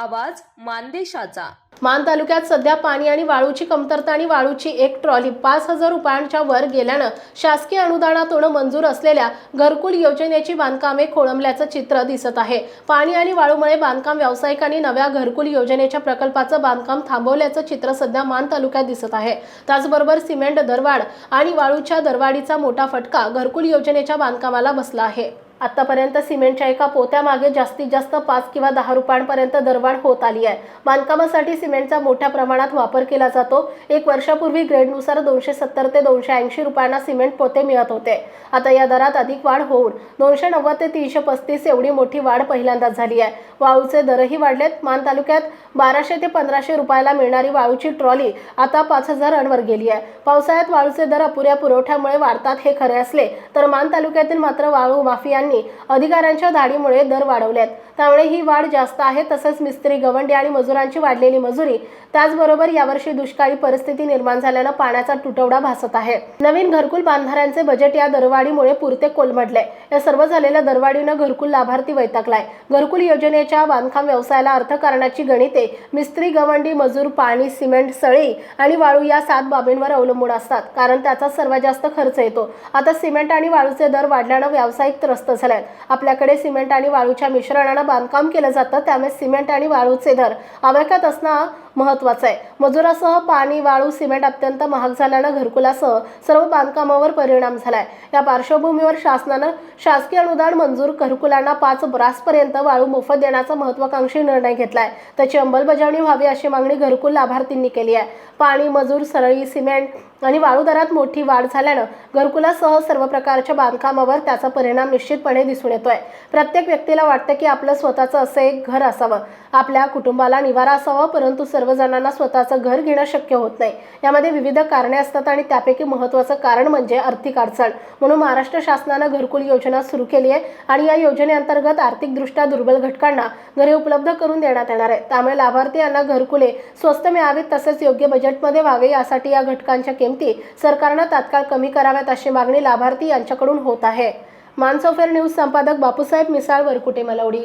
आवाज मानदेशाचा. मान तालुक्यात सध्या पाणी आणि वाळूची कमतरता आणि वाळूची एक ट्रॉली पाच हजार रुपयांच्या वर गेल्यानं शासकीय अनुदानातून मंजूर असलेल्या घरकुल योजनेची बांधकामे खोळंबल्याचं चित्र दिसत आहे. पाणी आणि वाळूमुळे बांधकाम व्यावसायिकांनी नव्या घरकुल योजनेच्या प्रकल्पाचं बांधकाम थांबवल्याचं चित्र सध्या मान तालुक्यात दिसत आहे. त्याचबरोबर सिमेंट दरवाढ आणि वाळूच्या दरवाढीचा मोठा फटका घरकुल योजनेच्या बांधकामाला बसला आहे. आतापर्यंत सिमेंटच्या एका पोत्यामागे जास्तीत जास्त पाच किंवा दहा रुपयांपर्यंत दरवाढ होत आली आहे. बांधकामासाठी सिमेंटचा मोठ्या प्रमाणात वापर केला जातो. एक वर्षापूर्वी ग्रेडनुसार दोनशे सत्तर ते दोनशे ऐंशी रुपयांना सिमेंट पोते मिळत होते. आता या दरात अधिक वाढ होऊन दोनशे नव्वद ते तीनशे पस्तीस एवढी मोठी वाढ पहिल्यांदाच झाली आहे. वाळूचे दरही वाढलेत. मान तालुक्यात बाराशे ते पंधराशे रुपयाला मिळणारी वाळूची ट्रॉली आता पाच हजारांवर गेली आहे. पावसाळ्यात वाळूचे दर अपुऱ्या पुरवठ्यामुळे वाढतात हे खरे असले तर मान तालुक्यातील मात्र वाळू माफियांनी अधिकाऱ्यांच्या धाडीमुळे दर वाढवलेत. त्यामुळे ही वाढ जास्त आहे तसंच मिस्त्री गवंडी आणि मजुरांची वाढलेली मजुरी त्याचबरोबर यावर्षी दुष्काळी परिस्थिती निर्माण झाल्यानं पाण्याचा तुटवडा भासत आहे. नवीन घरकुल बांधणाऱ्यांचे बजेट या दरवाढीमुळे पुरते कोलमडले. या सर्व झालेल्या दरवाढीनं घरकुल लाभार्थी वैतागलाय. घरकुल योजनेच्या बांधकाम व्यवसायाला अर्थकारणाची गणिते मिस्त्री गवंडी मजूर पाणी सिमेंट सळी आणि वाळू या सात बाबींवर अवलंबून असतात. कारण त्याचा सर्वात जास्त खर्च येतो. आता सिमेंट आणि वाळूचे दर वाढल्यानं व्यावसायिक त्रस्त झालेत आपल्याकडे सिमेंट आणि वाळूच्या मिश्रणानं बांधकाम केलं जातं त्यामुळे सिमेंट आणि वाळूचे दर आवेकात असणं महत्वाचं आहे. मजुरासह पाणी वाळू सिमेंट अत्यंत महाग झाल्यानं घरकुलासह सर्व बांधकामावर परिणाम झालाय. या पार्श्वभूमीवर शासनानं शासकीय अनुदान मंजूर घरकुलांना पाच ब्रासपर्यंत वाळू मोफत देण्याचा महत्वाकांक्षी निर्णय घेतलाय. त्याची अंमलबजावणी व्हावी अशी मागणी घरकुल लाभार्थींनी केली आहे. पाणी मजूर सरळी सिमेंट आणि वाळू दरात मोठी वाढ झाल्यानं घरकुलासह सर्व प्रकारच्या बांधकामावर त्याचा परिणाम निश्चितपणे दिसून येतोय. प्रत्येक व्यक्तीला वाटतं की आपलं स्वतःचं असं एक घर असावं. आपल्या कुटुंबाला निवारा असावा परंतु सर्वजणांना स्वतःचं घर घेणं शक्य होत नाही. यामध्ये विविध कारणे असतात आणि त्यापैकी महत्त्वाचं कारण म्हणजे आर्थिक अडचण. म्हणून महाराष्ट्र शासनानं घरकुल योजना सुरू केली आहे आणि या योजनेअंतर्गत आर्थिकदृष्ट्या दुर्बल घटकांना घरे उपलब्ध करून देण्यात येणार आहे त्यामुळे लाभार्थी यांना घरकुले स्वस्त मिळावीत तसेच योग्य बजेटमध्ये व्हावे यासाठी या घटकांच्या किमती सरकारनं तात्काळ कमी कराव्यात अशी मागणी लाभार्थी यांच्याकडून होत आहे. मानसोफेर न्यूज संपादक बापूसाहेब मिसाळ वरकुटे मलवडी.